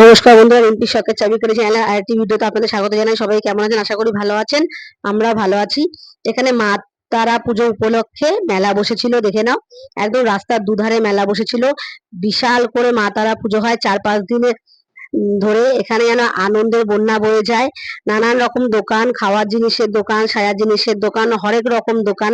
নমস্কার বন্ধুরা, এমপি সরকার চাবি করে চ্যানেল আরেকটি ভিডিওতে আপনাদের স্বাগত জানাই। সবাই কেমন আছেন? আশা করি ভালো আছেন আমরা ভালো আছি। এখানে মা তারা পুজো উপলক্ষে মেলা বসেছিল, দেখে নাও। একদম রাস্তার দুধারে মেলা বসেছিল। বিশাল করে মা তারা পুজো হয় চার পাঁচ দিনের ধরে এখানে যেন আনন্দের বন্যা বয়ে যায়। নানান রকম দোকান, খাওয়ার জিনিসের দোকান, সাজার জিনিসের দোকান, হরেক রকম দোকান।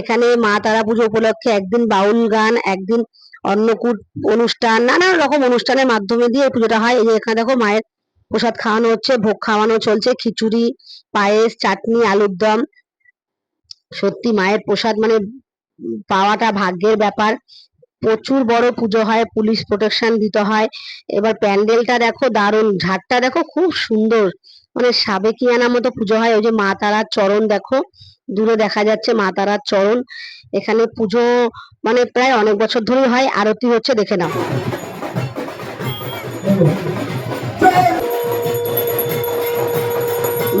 এখানে মা তারা পুজো উপলক্ষে একদিন বাউল গান, একদিন অন্নকূট অনুষ্ঠান নানান রকম অনুষ্ঠানের মাধ্যমে দিয়ে পুজোটা হয়। এই যে এখানে দেখো মায়ের প্রসাদ খাওয়ানো হচ্ছে, ভোগ খাওয়ানো চলছে, খিচুড়ি, পায়েস, চাটনি, আলুর দম। সত্যি মায়ের প্রসাদ মানে পাওয়াটা ভাগ্যের ব্যাপার। প্রচুর বড় পুজো হয়, পুলিশ প্রোটেকশন দিতে হয়। এবার প্যান্ডেলটা দেখো দারুণ ঝাড়টা দেখো খুব সুন্দর। মানে সাবেকিয়ানা মতো পুজো হয়। ওই যে মা তারার চরণ দেখো, দূরে দেখা যাচ্ছে মা তারার চরণ। এখানে পুজো মানে প্রায় অনেক বছর ধরে হয়। আরতি হচ্ছে, দেখে নাও।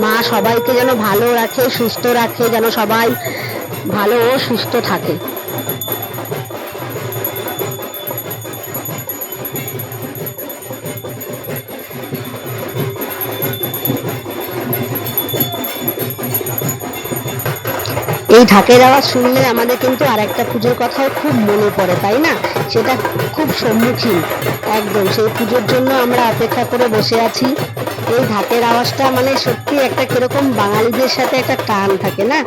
মা সবাইকে যেন ভালো রাখে, সুস্থ রাখে, যেন সবাই ভালো ও সুস্থ থাকে। এই ঢাকের আওয়াজ শুনলে আমাদের কিন্তু আর একটা পুজোর কথাও খুব মনে পড়ে, তাই না? সেটা খুব সম্মুখীন, একদম। সেই পুজোর জন্য আমরা অপেক্ষা করে বসে আছি। এই ঢাকের আওয়াজটা মানে সত্যি একটা কীরকম বাঙালিদের সাথে একটা টান থাকে, না?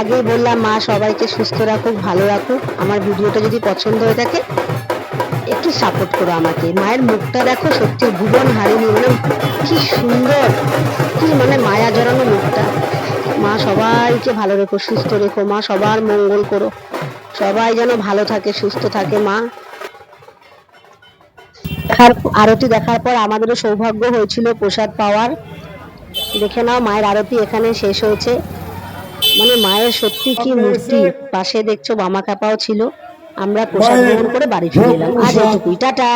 আগে বললাম, মা সবাইকে সুস্থ রাখুক, ভালো রাখুক। আমার ভিডিওটা যদি পছন্দ হয়ে থাকে, একটু সাপোর্ট করো আমাকে। মায়ের মুখটা দেখো সত্যি ভুবন হারিনি মানে কি সুন্দর, কি মানে মায়া জড়ানো সবাইকে ভালো রেখো সুস্থ রেখো মা সবার মঙ্গল করো। সবাই যেন ভালো থাকে সুস্থ থাকে মা। দেখার আরতি দেখার পর আমাদেরও সৌভাগ্য হয়েছিল প্রসাদ পাওয়ার। দেখে নাও মায়ের আরতি এখানে শেষ হয়েছে। মানে মায়ের সত্যি কি মূর্তি? পাশে দেখছ বামা কাপাও ছিল। আমরা প্রসাদ গ্রহণ করে বাড়ি ফিরে এলাম। আজ এটুকুই। টাটা।